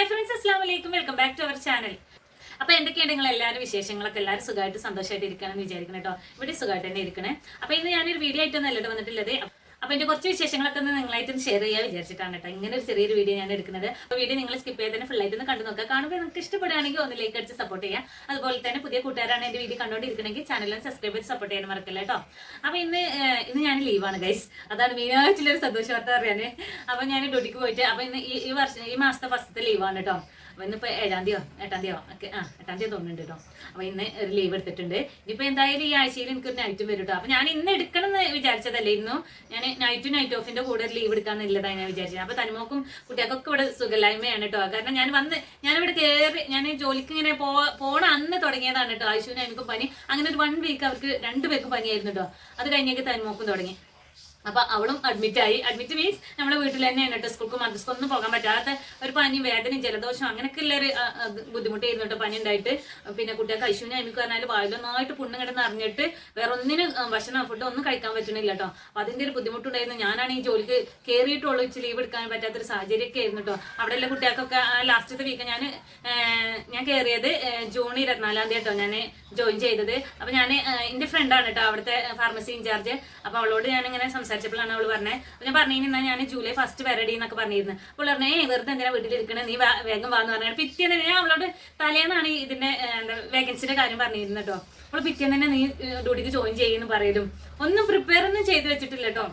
Hi friends അസ്ലാം വലൈക്കും welcome back to our channel അപ്പൊ എന്തൊക്കെയാണ് നിങ്ങൾ എല്ലാവരും വിശേഷങ്ങളൊക്കെ? എല്ലാവരും സുഖമായിട്ട് സന്തോഷമായിട്ട് ഇരിക്കണം എന്ന് വിചാരിക്കണം കേട്ടോ. ഇവിടെ സുഖമായിട്ട് തന്നെ ഇരിക്കണേ. അപ്പൊ ഇന്ന് ഞാനൊരു വീഡിയോ ആയിട്ടൊന്നും അല്ലട്ടോ വന്നിട്ടുള്ളത്. അപ്പൊ എന്റെ കുറച്ച് വിശേഷങ്ങളൊക്കെ ഒന്ന് നിങ്ങളായിട്ട് ഷെയർ ചെയ്യാൻ വിചാരിച്ചിട്ടാണ് കേട്ടോ. ഇങ്ങനെ ഒരു ചെറിയൊരു വീഡിയോ ഞാൻ എടുക്കുന്നത്. അപ്പൊ വീഡിയോ നിങ്ങൾ സ്കിപ്പ് ചെയ്ത് തന്നെ ഫുൾ ആയിട്ട് ഒന്ന് കണ്ടു നോക്കുക. കാണുമ്പോൾ നിങ്ങൾക്ക് ഇഷ്ടപ്പെടുകയാണെങ്കിൽ ഒന്ന് ലൈക്ക് അടിച്ച് സപ്പോർട്ട് ചെയ്യാം. അതുപോലെ തന്നെ പുതിയ കൂട്ടുകാരാണ് എന്റെ വീഡിയോ കണ്ടോണ്ടിരിക്കണമെങ്കിൽ ചാനലിൽ സബ്സ്ക്രൈബ് ചെയ്ത് സപ്പോർട്ട് ചെയ്യാൻ മറക്കില്ല കേട്ടോ. അപ്പൊ ഇന്ന് ഇന്ന് ഞാൻ ലീവാണ് ഗൈസ് അതാണ് മെയിനായിട്ടുള്ള ഒരു സന്തോഷ വാർത്ത അറിയാൻ അപ്പൊ ഞാൻ ഡ്യൂട്ടിക്ക് പോയിട്ട് അപ്പൊ ഇന്ന് ഈ വർഷം ഈ മാസത്തെ ഫസ്റ്റത്തെ ലീവാണ് കേട്ടോ. അപ്പൊ ഇന്നിപ്പോ ഏഴാം തീയതിയോ എട്ടാം തീയതിയോ ഒക്കെ ആ എട്ടാം തീയതി തോന്നുന്നുണ്ട് കേട്ടോ അപ്പൊ ഇന്ന് ഒരു ലീവ് എടുത്തിട്ടുണ്ട്. ഇനിയിപ്പോ എന്തായാലും ഈ ആഴ്ചയിൽ എനിക്കൊരു നൈറ്റും വരും കേട്ടോ അപ്പൊ ഞാൻ ഇന്ന് എടുക്കണം എന്ന് വിചാരിച്ചതല്ലേ ഇന്നു? ഞാൻ നൈറ്റും നൈറ്റ് ഓഫിന്റെ കൂടെ ഒരു ലീവ് എടുക്കാന്നുള്ളതാണ് ഞാൻ വിചാരിച്ചത്. അപ്പൊ തനിമോക്കും കുട്ടികൾക്കൊക്കെ ഇവിടെ സുഖമില്ലായ്മയാണ് കേട്ടോ കാരണം ഞാൻ വന്ന് ഞാനിവിടെ കയറി ഞാൻ ജോലിക്ക് ഇങ്ങനെ പോ പോണ അന്ന് തുടങ്ങിയതാണ് കേട്ടോ ആശുവിന് എനിക്കും പനി. അങ്ങനെ ഒരു വൺ വീക്ക് അവർക്ക് രണ്ടുപേർക്കും പനിയായിരുന്നു കേട്ടോ അത് കഴിഞ്ഞേക്ക് തനിമോക്കും തുടങ്ങി. അപ്പൊ അവളും അഡ്മിറ്റ് ആയി. അഡ്മിറ്റ് മീൻസ് നമ്മുടെ വീട്ടിൽ തന്നെയാണ് കേട്ടോ സ്കൂൾക്ക് മദ്രസ്ക്ക് ഒന്നും പോകാൻ പറ്റാത്ത ഒരു പനി വേദനയും ജലദോഷം അങ്ങനെയൊക്കെ ഉള്ള ഒരു ആ, ആ, ബുദ്ധിമുട്ടായിരുന്നു കേട്ടോ പനി ഉണ്ടായിട്ട്. പിന്നെ കുട്ടികൾക്ക് ഐശ്വര്യ എനിക്ക് പറഞ്ഞാൽ വായിലൊന്നായിട്ട് പുണ്ണ് കിടന്ന് അറിഞ്ഞിട്ട് വേറെ ഒന്നിനും ഭക്ഷണം ഫുഡ് ഒന്നും കഴിക്കാൻ പറ്റണില്ല കേട്ടോ. അപ്പൊ അതിന്റെ ഒരു ബുദ്ധിമുട്ടുണ്ടായിരുന്നു. ഞാനാണ് ഈ ജോലിക്ക് കയറിയിട്ടുള്ളൂ ഇച്ചിരി ലീവ് എടുക്കാൻ പറ്റാത്തൊരു സാഹചര്യമൊക്കെ ആയിരുന്നു കേട്ടോ. അവിടെയുള്ള കുട്ടികൾക്കൊക്കെ ലാസ്റ്റത്തെ വീക്ക് ഞാൻ ഞാൻ കയറിയത് ജൂൺ ഇരുപത്തിനാലാം തീയതി കേട്ടോ ഞാൻ ജോയിൻ ചെയ്തത്. അപ്പൊ ഞാൻ എന്റെ ഫ്രണ്ടാണ് കേട്ടോ അവിടുത്തെ ഫാർമസി ഇൻചാർജ് അപ്പൊ അവളോട് ഞാൻ ഇങ്ങനെ സംസാരിച്ചപ്പോഴാണ് അവൾ പറഞ്ഞത് അപ്പൊ ഞാൻ പറഞ്ഞിരുന്ന ഞാൻ ജൂലൈ ഫസ്റ്റ് വരടി എന്നൊക്കെ പറഞ്ഞിരുന്നു. അപ്പോൾ പറഞ്ഞേ "ഏയ് വെറുതെ എന്തിനാ വീട്ടിലിരിക്കണേ? നീ വേഗം വാന്ന് പറഞ്ഞു. പിറ്റേന്ന് ഞാൻ അവളോട് തലേന്നാണ് ഇതിന്റെ എന്താ വേക്കൻസിന്റെ കാര്യം പറഞ്ഞിരുന്നു കേട്ടോ. അവൾ പിറ്റേന്ന് തന്നെ നീ ഡ്യൂട്ടിക്ക് ജോയിൻ ചെയ്യുന്നു പറയലും. ഒന്നും പ്രിപ്പയർ ഒന്നും ചെയ്ത് വെച്ചിട്ടില്ല കേട്ടോ.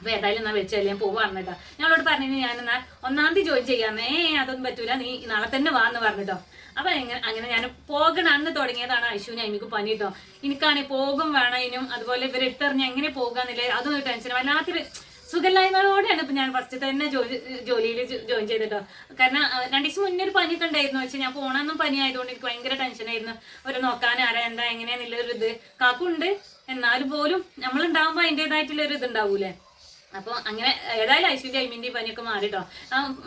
അപ്പൊ ഏതായാലും എന്നാ വെച്ചാൽ ഞാൻ പോവാണ് കേട്ടോ. ഞങ്ങളോട് പറഞ്ഞു ഞാൻ എന്നാ ഒന്നാം തീയതി ജോയിൻ ചെയ്യാന്ന് ഏ അതൊന്നും പറ്റൂല. നീ നാളെ തന്നെ വാന്ന് പറഞ്ഞിട്ടോ. അപ്പൊ എങ്ങനെ അങ്ങനെ ഞാൻ പോകണ അന്ന് തുടങ്ങിയതാണ് അശുവിന് എനിക്ക് പനി കേട്ടോ. എനിക്കാണെങ്കിൽ പോകും വേണേനും അതുപോലെ ഇവരെ ഇട്ടെറിഞ്ഞ് എങ്ങനെ പോകാന്നില്ലേ അതും ഒരു ടെൻഷൻ വല്ലാത്തൊരു സുഖമില്ലായ്മയോടെയാണ് ഇപ്പൊ ഞാൻ ഫസ്റ്റ് തന്നെ ജോലി ജോലിയിൽ ജോയിൻ ചെയ്തിട്ടോ. കാരണം രണ്ടു ദിവസം മുന്നേ ഒരു പനിയൊക്കെ ഉണ്ടായിരുന്നു. പക്ഷെ ഞാൻ പോണെന്നും പനി ആയതുകൊണ്ട് എനിക്ക് ഭയങ്കര ടെൻഷനായിരുന്നു ഒരു നോക്കാൻ ആരാ എന്താ എങ്ങനെയാന്നുള്ളൊരു ഇത് കാക്കുണ്ട്. എന്നാലും പോലും നമ്മളുണ്ടാവുമ്പോ അതിന്റെതായിട്ടുള്ള ഒരു ഇത് ഉണ്ടാവൂലേ? അപ്പോൾ അങ്ങനെ ഏതായാലും ഐശ്വര്യ ഐമിന്റെ പനിയൊക്കെ മാറിട്ടോ.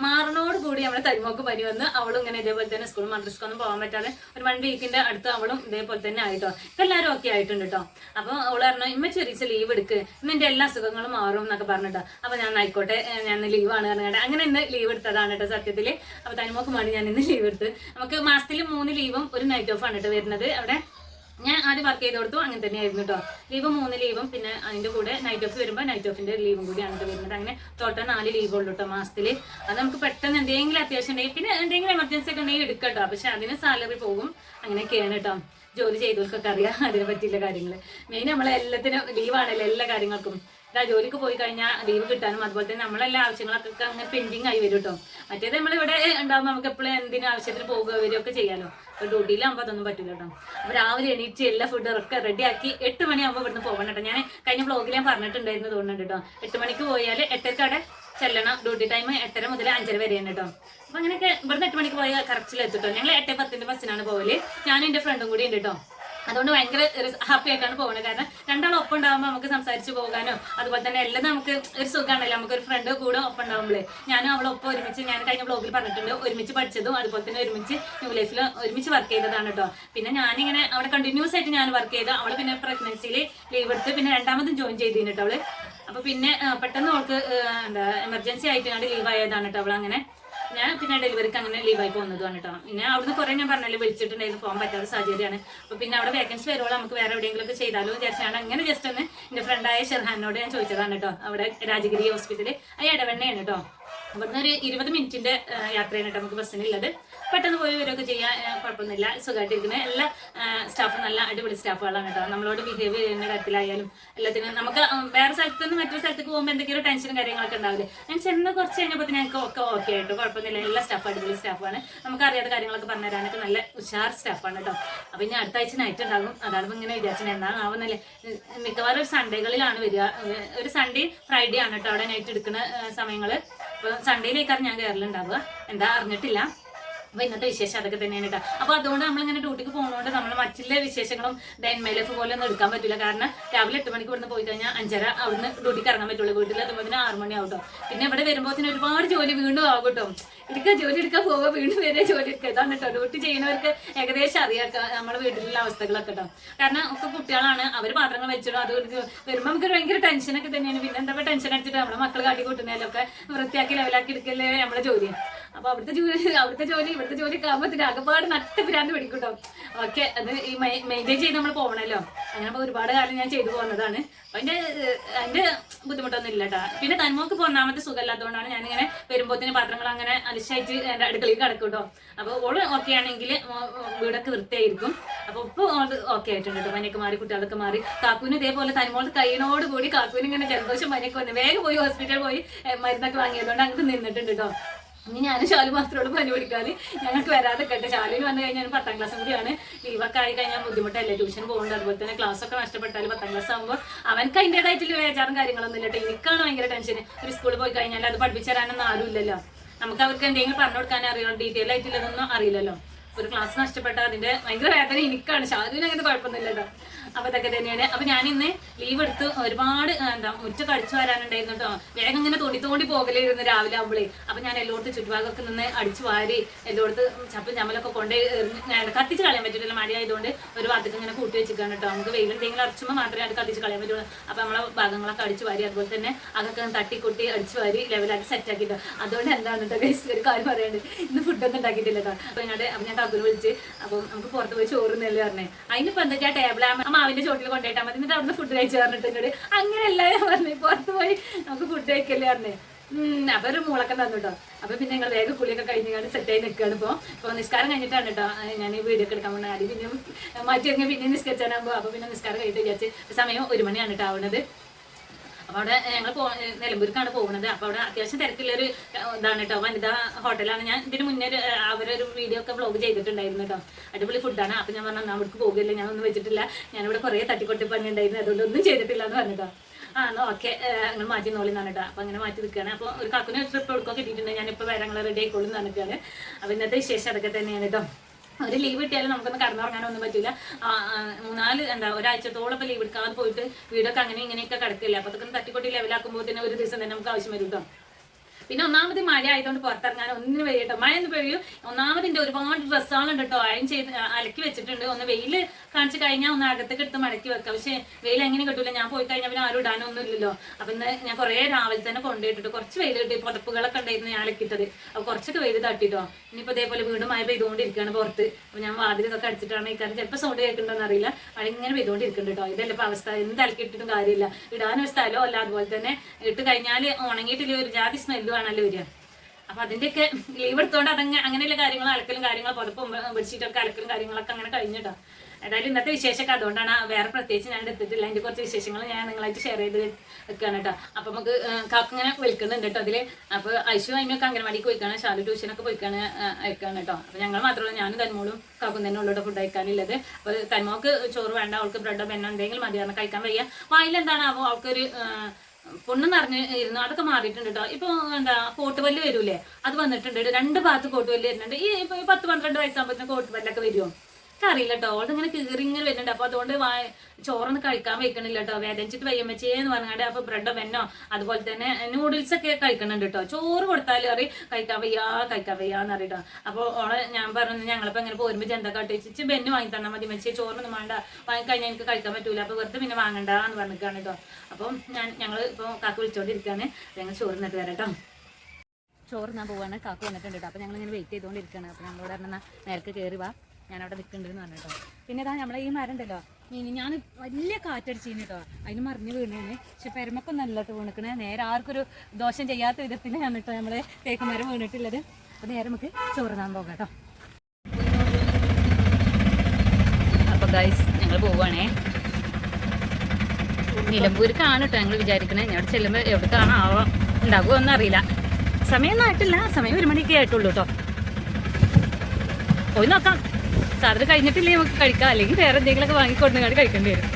മാറണോട് കൂടി നമ്മുടെ തരുമോക്ക് പനി വന്ന് അവളും ഇങ്ങനെ ഇതേപോലെ തന്നെ സ്കൂൾ മദ്രസ്ക്കൊന്നും പോകാൻ പറ്റാതെ ഒരു വൺ വീക്കിന്റെ അടുത്ത് അവളും ഇതേപോലെ തന്നെ ആയിട്ടോ. ഇപ്പൊ എല്ലാവരും ഓക്കെ ആയിട്ടുണ്ട് കേട്ടോ അപ്പോൾ അവൾ പറഞ്ഞു ഇമ്മ ചെറിയ ലീവ് എടുക്ക്. ഇന്ന് എന്റെ എല്ലാ അസുഖങ്ങളും മാറും എന്നൊക്കെ പറഞ്ഞിട്ടോ അപ്പോൾ ഞാൻ ആയിക്കോട്ടെ ഞാൻ ഞാൻ ലീവാണ് പറഞ്ഞിട്ട് അങ്ങനെ ഇന്ന് ലീവ് എടുത്തതാണ് കേട്ടോ സത്യത്തിൽ അപ്പോൾ തനിമോക്ക് മാറി ഞാൻ ഇന്ന് ലീവ് എടുത്ത്. നമുക്ക് മാസത്തിൽ മൂന്ന് ലീവും ഒരു നൈറ്റ് ഓഫ് ആണ് കേട്ടോ വരുന്നത്. അവിടെ ഞാൻ ആദ്യം വർക്ക് ചെയ്ത് കൊടുത്തു. അങ്ങനെ തന്നെയായിരുന്നു കേട്ടോ ലീവ് മൂന്ന് ലീവും പിന്നെ അതിന്റെ കൂടെ നൈറ്റ് ഓഫ് വരുമ്പോൾ നൈറ്റ് ഓഫിന്റെ ലീവും കൂടി കേട്ടോ വരുന്നത്. അങ്ങനെ ടോട്ടൽ നാല് ലീവ് ഉള്ളൂ കേട്ടോ മാസത്തിൽ അത് നമുക്ക് പെട്ടെന്ന് എന്തെങ്കിലും അത്യാവശ്യം ഉണ്ടെങ്കിൽ പിന്നെ എന്തെങ്കിലും എമർജൻസി ഒക്കെ ഉണ്ടെങ്കിൽ എടുക്കട്ടോ പക്ഷെ അതിന് സാലറി പോകും. അങ്ങനെയൊക്കെയാണ് കേട്ടോ ജോലി ചെയ്തവർക്കൊക്കെ അറിയാം. അതിനെ പറ്റിയുള്ള കാര്യങ്ങൾ മെയിൻ നമ്മളെ എല്ലാത്തിനും ലീവാണല്ലോ എല്ലാ കാര്യങ്ങൾക്കും. ജോലിക്ക് പോയി കഴിഞ്ഞാൽ ലീവ് കിട്ടാനും അതുപോലെ തന്നെ നമ്മളെല്ലാ ആവശ്യങ്ങളൊക്കെ അങ്ങനെ പെൻഡിങ് ആയി വരും കേട്ടോ മറ്റേത് നമ്മളിവിടെ ഉണ്ടാകുമ്പോൾ നമുക്ക് എപ്പോഴും എന്തിനും ആവശ്യത്തിന് പോകുക വരികയൊക്കെ ചെയ്യാലോ. അപ്പോൾ ഡ്യൂട്ടിയിലാകുമ്പോൾ അതൊന്നും പറ്റില്ല കേട്ടോ അപ്പോൾ രാവിലെ എണീറ്റ് എല്ലാ ഫുഡും ഒക്കെ റെഡിയാക്കി എട്ട് മണിയാകുമ്പോൾ ഇവിടുന്ന് പോകണം കേട്ടോ ഞാൻ കഴിഞ്ഞ ബ്ലോഗിൽ ഞാൻ പറഞ്ഞിട്ടുണ്ടായിരുന്നു തോന്നുന്നുണ്ട് കേട്ടോ എട്ട് മണിക്ക് പോയാൽ എട്ടര അവിടെ ചെല്ലണം. ഡ്യൂട്ടി ടൈം എട്ടര മുതൽ അഞ്ചര വരെയാണ് കേട്ടോ അപ്പോൾ അങ്ങനെയൊക്കെ ഇവിടുന്ന് എട്ട് മണിക്ക് പോയാൽ കറക്റ്റിൽ എത്തിട്ടോ ഞങ്ങൾ എട്ട് പത്തിന്റെ ബസ്സിനാണ് പോകൽ ഞാനും എന്റെ ഫ്രണ്ടും കൂടി ഉണ്ട് കേട്ടോ അതുകൊണ്ട് ഭയങ്കര ഹാപ്പി ആയിട്ടാണ് പോകുന്നത്. കാരണം രണ്ടാളും ഒപ്പം ഉണ്ടാകുമ്പോൾ നമുക്ക് സംസാരിച്ച് പോകാനോ അതുപോലെ തന്നെ എല്ലാം നമുക്ക് ഒരു സുഖമാണല്ലോ നമുക്ക് ഒരു ഫ്രണ്ട് കൂടെ ഒപ്പം ഉണ്ടാകുമ്പോഴേ ഞാനും അവളെ ഒപ്പം ഒരുമിച്ച് ഞാൻ കഴിഞ്ഞ ബ്ലോഗിൽ പറഞ്ഞിട്ടുണ്ട്. ഒരുമിച്ച് പഠിച്ചതും അതുപോലെ തന്നെ ഒരുമിച്ച് ന്യൂ ലൈഫിൽ ഒരുമിച്ച് വർക്ക് ചെയ്തതാണ് കേട്ടോ പിന്നെ ഞാനിങ്ങനെ അവിടെ കണ്ടിന്യൂസ് ആയിട്ട് ഞാൻ വർക്ക് ചെയ്ത്. അവൾ പിന്നെ പ്രഗ്നൻസിയിൽ ലീവ് എടുത്ത് പിന്നെ രണ്ടാമതും ജോയിൻ ചെയ്തിട്ടുണ്ട് അവൾ. അപ്പൊ പിന്നെ പെട്ടെന്ന് അവൾക്ക് എന്താ എമർജൻസി ആയിട്ട് കണ്ട് ലീവ് ആയതാണ് കേട്ടോ അവൾ അങ്ങനെ ഞാൻ പിന്നെ ഡെലിവറിക്ക് അങ്ങനെ ലീവായി പോകുന്നതാണ് കേട്ടോ പിന്നെ അവിടുന്ന് കുറെ ഞാൻ പറഞ്ഞാലും വിളിച്ചിട്ടുണ്ടായിരുന്നു പോകാൻ പറ്റാത്ത സാഹചര്യമാണ്. അപ്പൊ പിന്നെ അവിടെ വേക്കൻസി വരുമ്പോൾ നമുക്ക് വേറെ എവിടെയെങ്കിലും ഒക്കെ ചെയ്താലോ വിചാരിച്ചാണ്. അങ്ങനെ ജസ്റ്റ് ഒന്ന് എന്റെ ഫ്രണ്ടായ ഷെർഹാനോട് ഞാൻ ചോദിച്ചതാണ് കേട്ടോ അവിടെ രാജഗിരി ഹോസ്പിറ്റലിൽ ആ ഇടവണ്ണയാണ് കേട്ടോ ഇവിടുന്ന് ഒരു ഇരുപത് മിനിറ്റിന്റെ യാത്രയാണ് കേട്ടോ നമുക്ക് ബസ്സിനുള്ളത്. പെട്ടെന്ന് പോയി വരികയൊക്കെ ചെയ്യാൻ കുഴപ്പമൊന്നുമില്ല. സുഖമായിട്ടിരിക്കുന്ന. എല്ലാ സ്റ്റാഫും നല്ല അടിപൊളി സ്റ്റാഫുകളാണ് കേട്ടോ. നമ്മളോട് ബിഹേവ് ചെയ്യുന്ന കാര്യത്തിലായാലും എല്ലാത്തിനും നമുക്ക് വേറെ സ്ഥലത്ത് നിന്ന് മറ്റൊരു സ്ഥലത്തേക്ക് പോകുമ്പോൾ എന്തെങ്കിലും ഒരു ടെൻഷനും കാര്യങ്ങളൊക്കെ ഉണ്ടാവില്ലേ? ഞാൻ ചെന്ന് കുറച്ച് കഴിഞ്ഞപ്പോൾ ഞങ്ങൾക്ക് ഒക്കെ ഓക്കെ ആയിട്ട്. കുഴപ്പമൊന്നുമില്ല. എല്ലാ സ്റ്റാഫും അടിപൊളി സ്റ്റാഫാണ് നമുക്ക് അറിയാത്ത കാര്യങ്ങളൊക്കെ പറഞ്ഞു തരാനൊക്കെ നല്ല ഉഷാർ സ്റ്റാഫാണ് കേട്ടോ. അപ്പം ഇനി അടുത്ത ആഴ്ച നൈറ്റ് ഉണ്ടാകും. അതാണ് ഇങ്ങനെ വിചാരിച്ചത്. എന്നാണ് ആവുന്നല്ലേ? മിക്കവാറും ഒരു സൺഡേകളിലാണ് വരിക. ഒരു സൺഡേ ഫ്രൈഡേ ആണ് കേട്ടോ അവിടെ നൈറ്റ് എടുക്കുന്ന സമയങ്ങൾ അപ്പോൾ സൺഡേയിലേക്കാണ് ഞാൻ കയറലുണ്ടാവുക എന്താ അറിഞ്ഞിട്ടില്ല. അപ്പൊ ഇന്നത്തെ വിശേഷം അതൊക്കെ തന്നെയാണ് കേട്ടോ അപ്പൊ അതുകൊണ്ട് നമ്മളിങ്ങനെ ഡ്യൂട്ടിക്ക് പോകുന്നതുകൊണ്ട് നമ്മൾ മറ്റുള്ള വിശേഷങ്ങളും ഡെൻമേലഫ് ലൈഫ് പോലെ ഒന്നും എടുക്കാൻ പറ്റില്ല കാരണം രാവിലെ എട്ട് മണിക്ക് ഇവിടുന്ന് പോയി കഴിഞ്ഞാൽ അഞ്ചര അവിടുന്ന് ഡ്യൂട്ടിക്ക് ഇറങ്ങാൻ പറ്റുള്ളൂ. വീട്ടിൽ എത്തുമ്പോൾ ആറ് മണിയാവും കേട്ടോ ട്ടോ. പിന്നെ ഇവിടെ വരുമ്പോൾ തന്നെ ഒരുപാട് ജോലി വീണ്ടും ആകും കേട്ടോ എടുക്കുക ജോലി എടുക്കാൻ പോവുക വീണ്ടും വരെ ജോലി എടുക്കുക ഇതാണ് കേട്ടോ ഡ്യൂട്ടി ചെയ്യുന്നവർക്ക് ഏകദേശം അറിയാം നമ്മുടെ വീട്ടിലുള്ള അവസ്ഥകളൊക്കെ കേട്ടോ. കാരണം ഒക്കെ കുട്ടികളാണ് അവർ പാത്രങ്ങൾ വെച്ചിടും അത് വരുമ്പോൾ നമുക്ക് ഭയങ്കര ടെൻഷനൊക്കെ തന്നെയാണ്. പിന്നെ എന്താ പറയുക ടെൻഷൻ അടിച്ചിട്ട് നമ്മുടെ മക്കൾ കാട്ടി കൂട്ടുന്നതിലൊക്കെ വൃത്തിയാക്കി ലെവലാക്കി എടുക്കല്ലേ നമ്മുടെ ജോലി. അപ്പൊ അവിടുത്തെ ജോലി അവിടുത്തെ ജോലി ഇവിടുത്തെ ജോലി ആകുമ്പോൾ അകപ്പാട് നട്ട് പിരാന്ത് പിടിക്കൂട്ടോ ഓക്കെ അത് ഈ മെയിന്റെയിൻ ചെയ്ത് നമ്മൾ പോകണല്ലോ അങ്ങനെ ഒരുപാട് കാലം ഞാൻ ചെയ്തു പോകുന്നതാണ്. അപ്പൊ അതിന്റെ അതിന്റെ ബുദ്ധിമുട്ടൊന്നും ഇല്ല കേട്ടോ. പിന്നെ തന്മോക്ക് പോന്നാമത്തെ സുഖമില്ലാത്തതുകൊണ്ടാണ് ഞാനിങ്ങനെ വരുമ്പോത്തിന് പാത്രങ്ങൾ അങ്ങനെ അലിശായിട്ട് എന്റെ അടുക്കളയിൽ കിടക്കും കേട്ടോ അപ്പൊ ഓൾ ഓക്കെ ആണെങ്കിൽ വീടൊക്കെ വൃത്തിയായിരിക്കും. അപ്പൊ ഇപ്പൊ ഓൾ ഓക്കെ ആയിട്ടുണ്ട് കേട്ടോ പനിയൊക്കെ മാറി കുട്ടികളൊക്കെ മാറി. കാക്കൂന് ഇതേപോലെ തനിമോളത്തെ കൈയിനോട് കൂടി കാക്കൂന് ഇങ്ങനെ ജലദോഷം പനിയൊക്കെ വന്ന് വേഗം പോയി ഹോസ്പിറ്റലിൽ പോയി മരുന്നൊക്കെ വാങ്ങിയതുകൊണ്ട് അങ്ങോട്ട് നിന്നിട്ടുണ്ട് കേട്ടോ ഇനി ഞാനും ശാലു മാത്രമേ പനി പിടിക്കാൻ. ഞങ്ങൾക്ക് വരാതെ കേട്ടെ ശാലുവിന് വന്നു കഴിഞ്ഞാൽ പത്താം ക്ലാസ് കൂടിയാണ്. ലീവൊക്കെ ആയി കഴിഞ്ഞാൽ ബുദ്ധിമുട്ടല്ലേ? ട്യൂഷൻ പോകുന്നുണ്ട് അതുപോലെ തന്നെ ക്ലാസ് ഒക്കെ നഷ്ടപ്പെട്ടാൽ പത്താം ക്ലാസ് ആകുമ്പോൾ അവനക്ക് അതിന്റെതായിട്ടുള്ള വേചാറും കാര്യങ്ങളൊന്നും ഇല്ല കേട്ടോ എനിക്കാണ് ഭയങ്കര ടെൻഷൻ ഒരു സ്കൂളിൽ പോയി കഴിഞ്ഞാൽ അത് പഠിപ്പിച്ചു തരാനൊന്നും ആരും ഇല്ലല്ലോ നമുക്ക് അവർക്ക് എന്തെങ്കിലും പറഞ്ഞു കൊടുക്കാൻ അറിയണം ഡീറ്റെയിൽ ആയിട്ടുള്ളതൊന്നും അറിയില്ലല്ലോ. ഒരു ക്ലാസ് നഷ്ടപ്പെട്ട അതിന്റെ ഭയങ്കര വേദന എനിക്കാണ്. ഷാജുവിന് അങ്ങനെ കുഴപ്പമൊന്നുമില്ല കേട്ടോ അപ്പൊ ഇതൊക്കെ തന്നെയാണ്. അപ്പൊ ഞാൻ ഇന്ന് ലീവ് എടുത്ത് ഒരുപാട് എന്താ മുറ്റ കടിച്ചു വരാനുണ്ടായിരുന്നു കേട്ടോ വേഗം ഇങ്ങനെ തോണ്ടി തോണ്ടി പോകലായിരുന്നു രാവിലെ ആവുമ്പളേ. അപ്പൊ ഞാൻ എല്ലോടത്ത് ചുറ്റുഭാഗമൊക്കെ നിന്ന് അടിച്ചു വാരി എല്ലായിടത്ത് ചപ്പും ചമ്മലൊക്കെ കൊണ്ട് കത്തിച്ച് കളയാൻ പറ്റില്ല മഴയായതുകൊണ്ട് ഒരു ഭാഗത്തേക്ക് ഇങ്ങനെ കൂട്ടി വെച്ചിരിക്കുകയാണ് കേട്ടോ നമുക്ക് വെയിൽ എന്തെങ്കിലും അടിച്ചുമ്പോൾ മാത്രമേ അത് കത്തിച്ച് കളയാൻ പറ്റുള്ളൂ. അപ്പൊ നമ്മളെ ഭാഗങ്ങളൊക്കെ അടിച്ചു വാരി അതുപോലെ തന്നെ അതൊക്കെ തട്ടി കൊട്ടി അടിച്ചു വാരി ലെവലാക്കി സെറ്റ് ആക്കിട്ടോ. അതുകൊണ്ട് എന്താണ് ഒരു കാര്യം പറയാണ്ട് ഇന്ന് ഫുഡൊന്നും ഉണ്ടാക്കിയിട്ടില്ല കേട്ടോ അപ്പൊ ഞാൻ കബൂർ വിളിച്ച്. അപ്പൊ നമുക്ക് പുറത്ത് പോയി ചോറ് നെല്ല് പറഞ്ഞേ. അതിനിപ്പോ എന്തൊക്കെയാ ടേബിൾ ആ മാവിന്റെ ചോട്ടിൽ കൊണ്ടുപോയിട്ടാ മതി. എന്നിട്ട് അവിടുന്ന് ഫുഡ് കഴിച്ചു പറഞ്ഞിട്ട് അങ്ങനെയല്ല ഞാൻ പറഞ്ഞു. പുറത്ത് പോയി നമുക്ക് ഫുഡ് കഴിക്കല്ലേ പറഞ്ഞേ. അപ്പൊ ഒരു മുളക്കം തന്നു കേട്ടോ അപ്പൊ പിന്നെ ഞങ്ങൾ വേഗം കുളിയൊക്കെ കഴിഞ്ഞ് കണ്ട് സെറ്റായി നിൽക്കുകയാണ് ഇപ്പൊ. ഇപ്പൊ നിസ്കാരം കഴിഞ്ഞിട്ടാണ് കേട്ടോ ഞാൻ ഈ വീഡിയോ എടുക്കാൻ പോകുന്നത് ആദ്യം പിന്നെ മാറ്റി ഇറങ്ങി പിന്നെ നിസ്കരിച്ചാനാകുമ്പോ അപ്പൊ പിന്നെ നിസ്കാരം കഴിഞ്ഞിട്ട് വിചാരിച്ച് സമയം ഒരു മണിയാണ് കേട്ടോ ആവുന്നത് അപ്പൊ അവിടെ ഞങ്ങൾ നിലമ്പൂർക്കാണ് പോകുന്നത്. അപ്പൊ അവിടെ അത്യാവശ്യം തിരക്കുള്ളൊരു ഇതാണ് കേട്ടോ. വനിതാ ഹോട്ടലാണ്. ഞാൻ ഇതിന് മുന്നേ അവരൊരു വീഡിയോ ഒക്കെ വ്ലോഗ് ചെയ്തിട്ടുണ്ടായിരുന്നു കേട്ടോ. അടിപൊളി ഫുഡാണ് അപ്പൊ ഞാൻ പറഞ്ഞു അവിടേക്ക് ഞാൻ ഒന്നും വെച്ചിട്ടില്ല. ഞാനിവിടെ കുറേ തട്ടിക്കൊട്ടി പണി ഉണ്ടായിരുന്നു അതുകൊണ്ട് ഒന്നും ചെയ്തിട്ടില്ല എന്ന് പറഞ്ഞിട്ടോ ആ എന്നാ ഓക്കെ. നിങ്ങൾ മാറ്റി നോളിന്നാണ് കേട്ടോ. അപ്പൊ അങ്ങനെ മാറ്റി നിൽക്കുകയാണ് അപ്പൊ ഒരു കാക്കുന് ട്രിപ്പ് എടുക്കാൻ കിട്ടിയിട്ടുണ്ട്. ഞാനിപ്പോൾ വരാൻ റെഡി ആയിക്കോളും പറഞ്ഞിട്ടാണ് അപ്പൊ ഇന്നത്തെ വിശേഷം അതൊക്കെ തന്നെയാണ് കേട്ടോ. ഒരു ലീവ് കിട്ടിയാലും നമുക്കൊന്ന് കടന്നുറങ്ങാനൊന്നും പറ്റില്ല മൂന്നാൽ എന്താ ഒരാഴ്ചത്തോളം ഇപ്പൊ ലീവ് എടുക്കാതെ പോയിട്ട് വീടൊക്കെ അങ്ങനെ ഇങ്ങനെയൊക്കെ കിടക്കില്ല? അപ്പൊ അതൊക്കെ തട്ടിക്കൊട്ടി ലെവലാക്കുമ്പോൾ തന്നെ ഒരു ദിവസം തന്നെ നമുക്ക് ആവശ്യം വരും കേട്ടോ പിന്നെ ഒന്നാമത് മഴ ആയതുകൊണ്ട് പുറത്തിറങ്ങാൻ ഒന്നിനും വയ്യട്ടോ. മഴ എന്ന് പറയൂ ഒന്നാമതിന്റെ ഒരുപാട് ഡ്രസ്സുകളുണ്ട് കേട്ടോ. അയൺ ചെയ്ത് അലക്കി വെച്ചിട്ടുണ്ട്. ഒന്ന് വെയിൽ കാണിച്ചു കഴിഞ്ഞാൽ ഒന്ന് അകത്തേക്ക് എടുത്ത് മടക്കി വെക്കാം. പക്ഷെ വെയിൽ എങ്ങനെ കിട്ടൂല. ഞാൻ പോയി കഴിഞ്ഞാൽ പിന്നെ ആരും ഇടാനൊന്നും ഇല്ലല്ലോ അപ്പൊ ഇന്ന് ഞാൻ കുറേ രാവിലെ തന്നെ കൊണ്ടുപോയിട്ടിട്ട് കുറച്ച് വെയിൽ കിട്ടി. പുതപ്പുകളൊക്കെ ഉണ്ടായിരുന്നു ഞാൻ അലക്കിട്ടത് അപ്പൊ കുറച്ചൊക്കെ വെയിൽ തട്ടിട്ടോ. ഇനിയിപ്പോ ഇതേപോലെ വീണ്ടും മഴ പെയ്തുകൊണ്ടിരിക്കുകയാണ് പുറത്ത്. അപ്പൊ ഞാൻ വാതിലൊക്കെ അടിച്ചിട്ടാണ് കാര്യം ചിലപ്പോൾ സൗണ്ട് കേൾക്കുന്നുണ്ടോ അറിയില്ല. മഴ ഇങ്ങനെ പെയ്തുകൊണ്ടിരിക്കുന്നുണ്ട് കേട്ടോ. ഇതല്ല ഇപ്പൊ അവസ്ഥ. എന്ത് അലക്കിയിട്ടിട്ടും കാര്യമില്ല. ഇടാനൊരു സ്ഥലമല്ല അതുപോലെ തന്നെ ഇട്ട് കഴിഞ്ഞാൽ ഉണങ്ങിയിട്ടില്ല ഒരു ജാതി സ്മെല്ലും ആണല്ലോ വരിക. അപ്പൊ അതിന്റെയൊക്കെ ലീവ് എടുത്തോണ്ട് അതങ്ങ് അങ്ങനെയുള്ള കാര്യങ്ങൾ അലക്കലും കാര്യങ്ങളും പുതപ്പും ബെഡ്ഷീറ്റൊക്കെ അലക്കലും കാര്യങ്ങളൊക്കെ അങ്ങനെ കഴിഞ്ഞിട്ടോ ഏതായാലും ഇന്നത്തെ വിശേഷമൊക്കെ അതുകൊണ്ടാണ് വേറെ പ്രത്യേകിച്ച് ഞാൻ എടുത്തിട്ടില്ല. അതിന്റെ കുറച്ച് വിശേഷങ്ങൾ ഞാൻ നിങ്ങളായിട്ട് ഷെയർ ചെയ്ത് വെക്കുകയാണ് കേട്ടോ അപ്പൊ നമുക്ക് കാക്ക ഇങ്ങനെ വിൽക്കുന്നുണ്ട് കേട്ടോ അതിൽ. അപ്പൊ ഐശു അമ്മയൊക്കെ അംഗനവാടിക്ക് പോയിക്കാണ്. ഷാലു ട്യൂഷനൊക്കെ പോയിക്കാണ് അയക്കാണ് കേട്ടോ അപ്പൊ ഞങ്ങൾ മാത്രമല്ല ഞാനും തന്മോളും കാക്കും തന്നെ ഉള്ളൂ ഫുഡ് അയക്കാനുള്ളത്. അപ്പൊ തന്മോക്ക് ചോറ് വേണ്ട അവൾക്ക് ബ്രെഡോ പെന്നോ എന്തെങ്കിലും മതിയാണ് കഴിക്കാൻ വയ്യ. വായിലെന്താണ് അപ്പോൾ അവൾക്കൊരു പുണ്ണ് നിറഞ്ഞു ഇരുന്നു അതൊക്കെ മാറിയിട്ടുണ്ട് കേട്ടോ ഇപ്പൊ എന്താ കോട്ടുപല്ല് വരൂലേ? അത് വന്നിട്ടുണ്ട്. രണ്ട് ഭാഗത്ത് കോട്ടുപല്ല് വരുന്നുണ്ട്. ഈ പത്ത് പന്ത്രണ്ട് വയസ്സാകുമ്പോഴത്തേന് കോട്ടുപല്ലൊക്കെ വരുമോ അറിയില്ല കേട്ടോ അവളുടെ ഇങ്ങനെ കീറി ഇങ്ങനെ വരുന്നുണ്ട്. അപ്പൊ അതുകൊണ്ട് ചോറൊന്നും കഴിക്കാൻ വെക്കണില്ല കേട്ടോ വേദനിച്ചിട്ട് വയ്യമ്മച്ചേന്ന് പറഞ്ഞാണ്ട് അപ്പൊ ബ്രെഡോ പെന്നോ അതുപോലെ തന്നെ നൂഡിൽസ് ഒക്കെ കഴിക്കണുണ്ട് കേട്ടോ ചോറ് കൊടുത്താൽ അറി കഴിക്കാൻ വയ്യാ കഴിക്കാൻ വയ്യാന്ന് അറിയട്ടോ അപ്പൊ ഓളെ ഞാൻ പറഞ്ഞു ഞങ്ങളിപ്പോ ഇങ്ങനെ പോരുമ്പോ എന്താ കാട്ടി? വെച്ചിട്ട് ബെന്ന് വാങ്ങി തന്നാൽ മതി മച്ചേ ചോറൊന്നും വേണ്ട. വാങ്ങി കഴിഞ്ഞാൽ എനിക്ക് കഴിക്കാൻ പറ്റൂല. അപ്പൊ വെറുതെ പിന്നെ വാങ്ങണ്ട എന്ന് പറഞ്ഞിട്ടാണ് കേട്ടോ അപ്പം ഞാൻ ഞങ്ങൾ ഇപ്പൊ കാക്ക വിളിച്ചോണ്ടിരിക്കാണ്. ഞങ്ങൾ ചോറ് നിന്നിട്ട് വരാം കേട്ടോ ചോറ് ഞാൻ പോവാണ്. കാക്ക വന്നിട്ടുണ്ട് കേട്ടോ അപ്പോൾ ഞങ്ങൾ ഇങ്ങനെ വെയിറ്റ് ചെയ്തുകൊണ്ടിരിക്കുകയാണ് അപ്പോൾ ഞങ്ങളോട് പറഞ്ഞാൽ നേരത്തെ കയറി വാ. ഞാൻ അവിടെ നിൽക്കുന്നുണ്ടെന്ന് പറഞ്ഞു കേട്ടോ പിന്നെ ഇതാ നമ്മളെ ഈ മരം ഉണ്ടല്ലോ. ഇനി ഞാൻ വലിയ കാറ്റടിച്ചിന് കേട്ടോ അതിന് മറിഞ്ഞ് വീണേന്. പക്ഷെ പെരുമൊക്കെ നല്ലോട്ട് വീണിക്കണേ. നേരെ ആർക്കൊരു ദോഷം ചെയ്യാത്ത വിധത്തിലാണ് കേട്ടോ നമ്മളെ തേക്ക് മരം വീണിട്ടുള്ളത്. അപ്പോൾ നേരെ നമുക്ക് ചോറ് താൻ പോകാം കേട്ടോ അപ്പോൾ ഗൈസ് ഞങ്ങൾ പോവുകയാണേ നിലമ്പൂർക്കാണ് കേട്ടോ ഞങ്ങൾ വിചാരിക്കണേ. ഞാൻ ചെല്ലുമ്പോൾ എവിടെ ആവോ. ഉണ്ടാകുമോ ഒന്നും അറിയില്ല. സമയം ഒന്നും ആയിട്ടില്ല. സമയം ഒരു മണിക്കേ ആയിട്ടുള്ളൂ കേട്ടോ പോയി നോക്കാം. സാധനം കഴിഞ്ഞിട്ടില്ലേ നമുക്ക് കഴിക്കാം. അല്ലെങ്കിൽ വേറെ എന്തെങ്കിലുമൊക്കെ വാങ്ങിക്കൊണ്ടുങ്ങാണ്ട് കഴിക്കേണ്ടി വരും.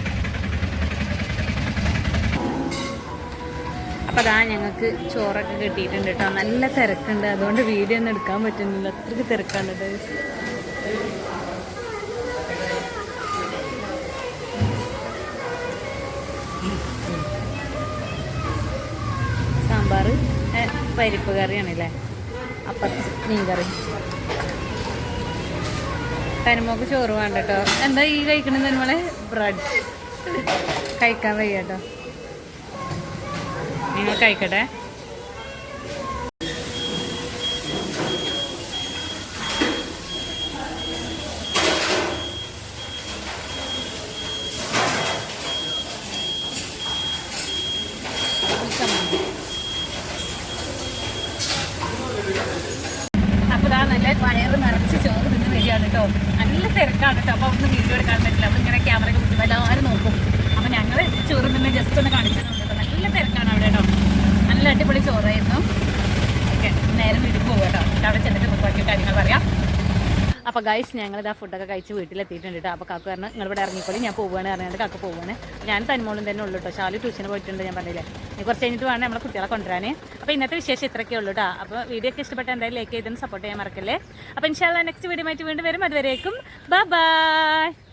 അപ്പൊ അതാ ഞങ്ങൾക്ക് ചോറൊക്കെ കിട്ടിയിട്ടുണ്ട് കേട്ടോ. നല്ല തിരക്കുണ്ട്. അതുകൊണ്ട് വീഡിയോ ഒന്നും എടുക്കാൻ പറ്റുന്നില്ല. അത്രയ്ക്ക് തിരക്കാണ് സാമ്പാർ പരിപ്പ് കറിയാണല്ലേ? അപ്പുറത്ത് മീൻകറി. തനിമോക്ക് ചോറ് വേണ്ട കേട്ടോ എന്താ ഈ കഴിക്കണത് നമ്മളെ ബ്രെഡ്. കഴിക്കാൻ വയ്യ കേട്ടോ നിങ്ങൾ കഴിക്കട്ടെ. അപ്പൊ ഇതാ നല്ല വയറ് നിറച്ച് ചോറ് തിന്ന് വരികയാണ് കേട്ടോ. നല്ല തിരക്കാണ് കേട്ടോ. അപ്പോൾ ഒന്ന് വീഡിയോ എടുക്കാൻ പറ്റില്ല. അപ്പോൾ ഇങ്ങനെ ക്യാമറ കുത്തുമ്പോൾ എല്ലാവരും നോക്കും. അപ്പോൾ ഞങ്ങൾ ചോറ് തന്നെ ജസ്റ്റ് ഒന്ന് കാണിച്ചിട്ടുണ്ട് നല്ല തിരക്കാണ് അവിടെ കേട്ടോ. നല്ല അടിപൊളി ചോറായിരുന്നു. ഓക്കെ നേരെ വീട്ടിൽ പോകും കേട്ടോ. അവിടെ ചെന്നിട്ട് ബാക്കി കാര്യങ്ങൾ പറയാം. അപ്പോൾ ഗൈസ് ഞങ്ങൾ ഇതാ ഫുഡൊക്കെ കഴിച്ച് വീട്ടിലെത്തിയിട്ടുണ്ട് കേട്ടോ അപ്പോൾ കാക്ക പറഞ്ഞു നിങ്ങൾ ഇവിടെ ഇറങ്ങിക്കോളി ഞാൻ പോവുകയാണ് പറഞ്ഞിട്ട് കാക്ക പോവുകയാണ്. ഞാൻ തന്മോളും തന്നെ ഉള്ളൂ കേട്ടോ ഷാലു ട്യൂഷന് പോയിട്ടുണ്ട് ഞാൻ പറഞ്ഞില്ലേ. കുറച്ച് കഴിഞ്ഞിട്ട് വേണം നമ്മളെ കുട്ടികളെ കൊണ്ടുവരാൻ അപ്പോൾ ഇന്നത്തെ വിശേഷം ഇത്രയൊക്കെ ഉള്ളൂ കേട്ടോ അപ്പോൾ വീഡിയോ ഒക്കെ ഇഷ്ടപ്പെട്ട എന്തായാലും ലൈക്ക് ചെയ്തൊന്ന് സപ്പോർട്ട് ചെയ്യാൻ മറക്കല്ലേ. അപ്പോൾ ഇൻഷാല്ല നെക്സ്റ്റ് വീഡിയോ ആയിട്ട് വീണ്ടും വരും. അതുവരേക്കും ബൈ ബൈ